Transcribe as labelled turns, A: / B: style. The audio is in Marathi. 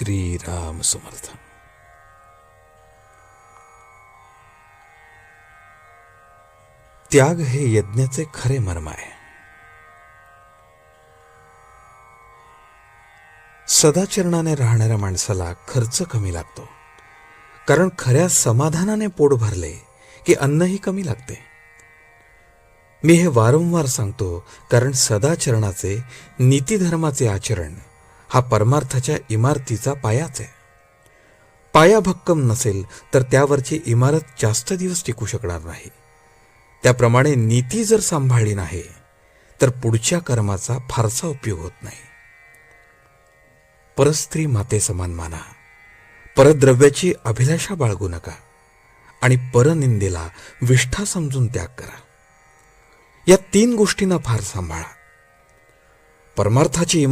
A: श्रीराम समर्थ. त्याग हे यज्ञाचे खरे मर्म आहे. सदाचरणाने राहणाऱ्या माणसाला खर्च कमी लागतो. कारण खऱ्या समाधानाने पोट भरले की अन्नही कमी लागते. मी हे वारंवार सांगतो कारण सदाचरणाचे नीतीधर्माचे आचरण हा परमार्थाच्या इमारतीचा पायाच आहे. पाया भक्कम नसेल तर त्यावरची इमारत जास्त दिवस टिकू शकणार नाही. त्याप्रमाणे नीती जर सांभाळली नाही तर पुढच्या कर्माचा फारसा उपयोग होत नाही. परस्त्री माते समान माना परद्रव्याची अभिलाषा बाळगू नका आणि परनिंदेला विष्ठा समजून त्याग करा. या तीन गोष्टींना फार सांभाळा. परमार्थाची इमारत